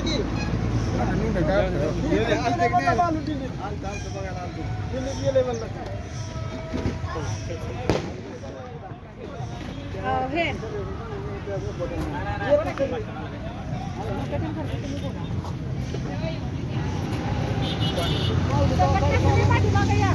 की. अं, हे. संघटनेच्या सगळे पाठीमागे या.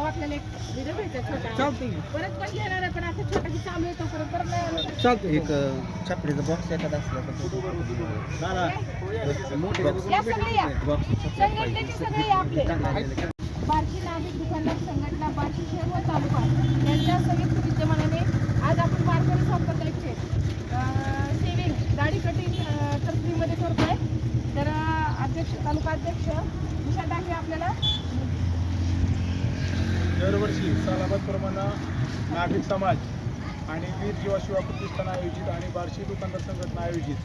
आपल्याला एक व्हिडिओ घ्यायचा छोटा. परत पण घेणार आहे, पण आता छोटा की चालू आहे तोपर्यंत परत नाही आलं तर. एक छपडीचा बॉक्स एखादा असला या सगळे या. संघटनेचे सगळे या आपले. बार्शी नाभिक दुकानदार संघटना बार्शी शहर व तालुका यांच्या संयुक्त विद्यमानाने आज आपण वारकरी संपर्काचे सेविंग दाढी कटिंग तर फ्रीमध्ये करतोय तर तालुकाध्यक्ष अध्यक्ष तालुका आपल्याला. दरवर्षी सालाबादप्रमाणे नागरिक समाज आणि वीर जीवा शिवा प्रतिष्ठान आयोजित आणि बार्शी दुकानदार संघटना आयोजित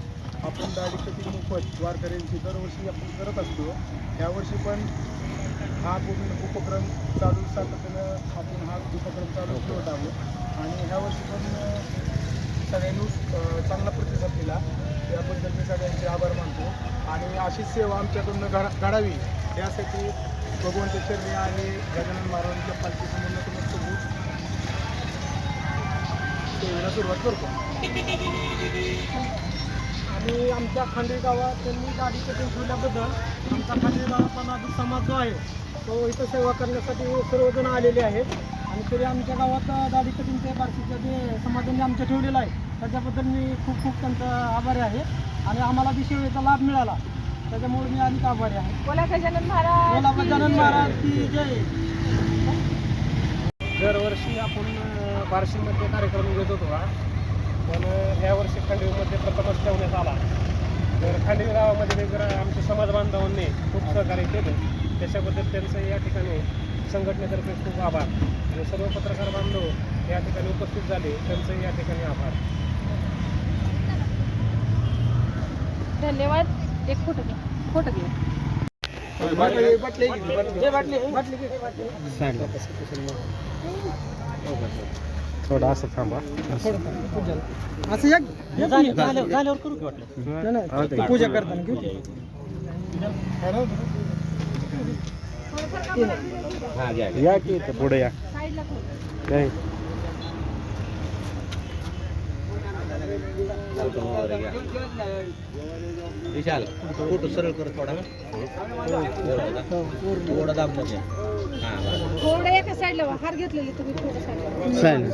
आपण दाढी मोफत वारकऱ्यांची दरवर्षी आपण करत असतो यावर्षी पण हा पूर्ण उपक्रम चालू सातत्यानं आपण हा उपक्रम चालू ठेवत आहोत. आणि ह्या वर्षी पण सगळ्यांनी चांगला प्रतिसाद दिला. त्याबद्दल मी सगळ्यांचे आभार मानतो. आणि अशीच सेवा आमच्याकडून घडा घडावी यासाठी भगवंत चरणी आणि गजानन महाराजांच्या पालखीसमोर नतमस्तक होऊन सेवेला सुरुवात करतो. आणि आमच्या खांडे गावात त्यांनी गाडी कटिंग ठेवल्याबद्दल आमचा खांडे गावाचा माझा समाज जो आहे तो इथं सेवा करण्यासाठी सर्वजण आलेले आहेत. आणि तरी आमच्या गावात दाढी कटिंगचे बार्शीच्या जे समाजाने आमच्या ठेवलेलं आहे त्याच्याबद्दल मी खूप खूप त्यांचा आभारी आहे. आणि आम्हाला बी सेवेचा लाभ मिळाला. त्याच्यामुळे मी अधिक आभारी आहे. बोला गजानन महाराज बोला की गजानन जय. महाराज की जय. दरवर्षी आपण बार्शीमध्ये कार्यक्रम घेत होतो हा. पण अं, ह्या वर्षी खांडवीमध्ये प्रथमच ठेवण्यात आला. तर खांडवी गावामध्ये वेगवेगळ्या आमच्या समाज बांधवांनी खूप सहकार्य केलं त्याच्याबद्दल त्यांचं या ठिकाणी संघटनेतर्फे खूप आभार. आणि सर्व पत्रकार बांधव या ठिकाणी उपस्थित झाले. त्यांचंही या ठिकाणी आभार. धन्यवाद. एक फ़ोटो घ्या. फ़ोटो घ्या. थोडा असं थांबा. असं एक झाल्यावर करू. की वाटलं पूजा करताना घेऊ या की इथं पुढे या. काय? विशाल फोटो सरळ कर थोडा. थोडा दाबमध्ये थोडं एका साईडला व्हा. हार घेतलेले तुम्ही थोडं साईडला देवकर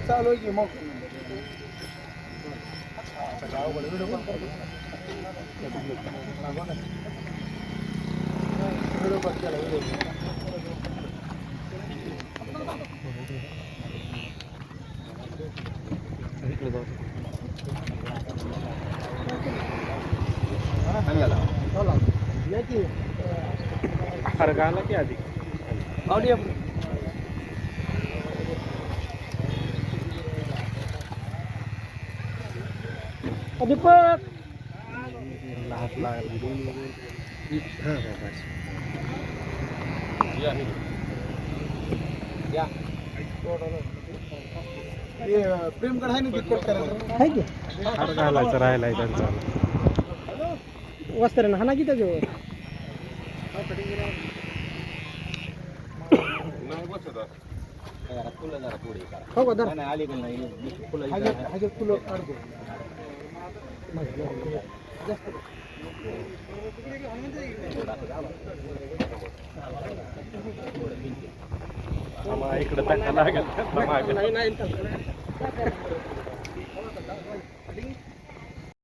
चालू की मग? आला की आधी? दीपक हात प्रेमगड आहे ना कितपत करायचं आहे की? हार घालायचं राहिलाय त्यांचा वस्त्र हा ना की त्याच्यावर हो का धर. हागे- हागे फुलं काढतो. इकडं धक्का लागत मागं.